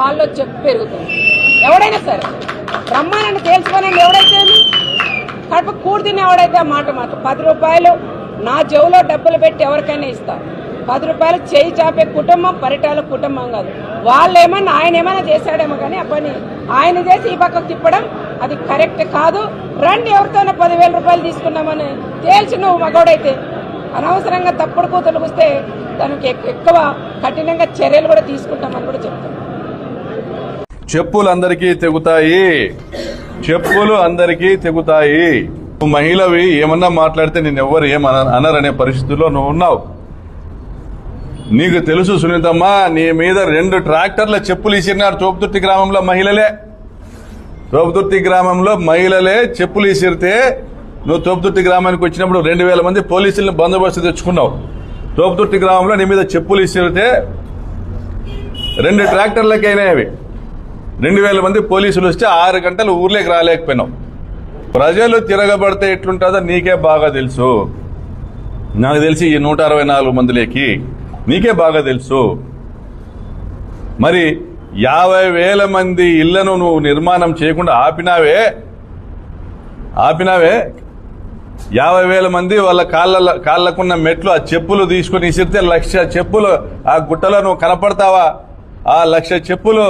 హాల్లో చెప్పు పెరుగుతుంది. ఎవడైనా సరే బ్రహ్మానండి తేల్చుకోనండి ఎవడైతే కడుపు కూడి ఎవడైతే ఆ మాట మాట పది రూపాయలు నా చెవులో డబ్బులు పెట్టి ఎవరికైనా ఇస్తా పది రూపాయలు చేయి చాపే కుటుంబం పరిటాల కుటుంబం కాదు. వాళ్ళు ఏమన్నా ఆయన ఏమైనా చేశాడేమో కానీ ఆ పని ఆయన చేసి ఈ పక్కకు తిప్పడం అది కరెక్ట్ కాదు. రండి ఎవరితోనే పదివేల రూపాయలు తీసుకున్నామని తేల్చి నువ్వు మగోడైతే. అనవసరంగా తప్పుడు కూతురు వస్తే దానికి ఎక్కువ కఠినంగా చర్యలు కూడా తీసుకుంటామని కూడా చెప్తాను చెప్పులు అందరికీ తెగుతాయి. చెప్పులు అందరికీ తెగుతాయి. నువ్వు మహిళవి ఏమన్నా మాట్లాడితే నేను ఎవరు ఏం అనరనే పరిస్థితుల్లో నువ్వు ఉన్నావు. నీకు తెలుసు సునీతమ్మ నీ మీద రెండు ట్రాక్టర్ల చెప్పులు ఇసిరినారు చోపుతుర్తి గ్రామంలో మహిళలే. తోపుతుర్తి గ్రామంలో మహిళలే చెప్పులు ఇసిరితే నువ్వు తోపుతుర్తి గ్రామానికి వచ్చినప్పుడు రెండు వేల మంది పోలీసులను బందోబస్తు తెచ్చుకున్నావు. తోపుతుర్తి గ్రామంలో నీ మీద చెప్పులు ఇసిరితే రెండు ట్రాక్టర్లకైనా అవి. రెండు వేల మంది పోలీసులు వస్తే ఆరు గంటలు ఊర్లోకి రాలేకపోయినాం. ప్రజలు తిరగబడితే ఎట్లుంటుందో నీకే బాగా తెలుసు. నాకు తెలిసి ఈ నూట అరవై నాలుగు మందిలోకి నీకే బాగా తెలుసు. మరి యాభై వేల మంది ఇళ్ళను నువ్వు నిర్మాణం చేయకుండా ఆపినావే? ఆపినావే? యాభై వేల మంది వాళ్ళ కాళ్ళ కాళ్ళకున్న మెట్లు ఆ చెప్పులు తీసుకుని ఇసిరితే లక్ష చెప్పులు ఆ గుట్టలో నువ్వు కనపడతావా? ఆ లక్ష చెప్పులు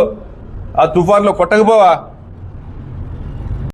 ఆ తుఫాన్లో కొట్టకపోవా?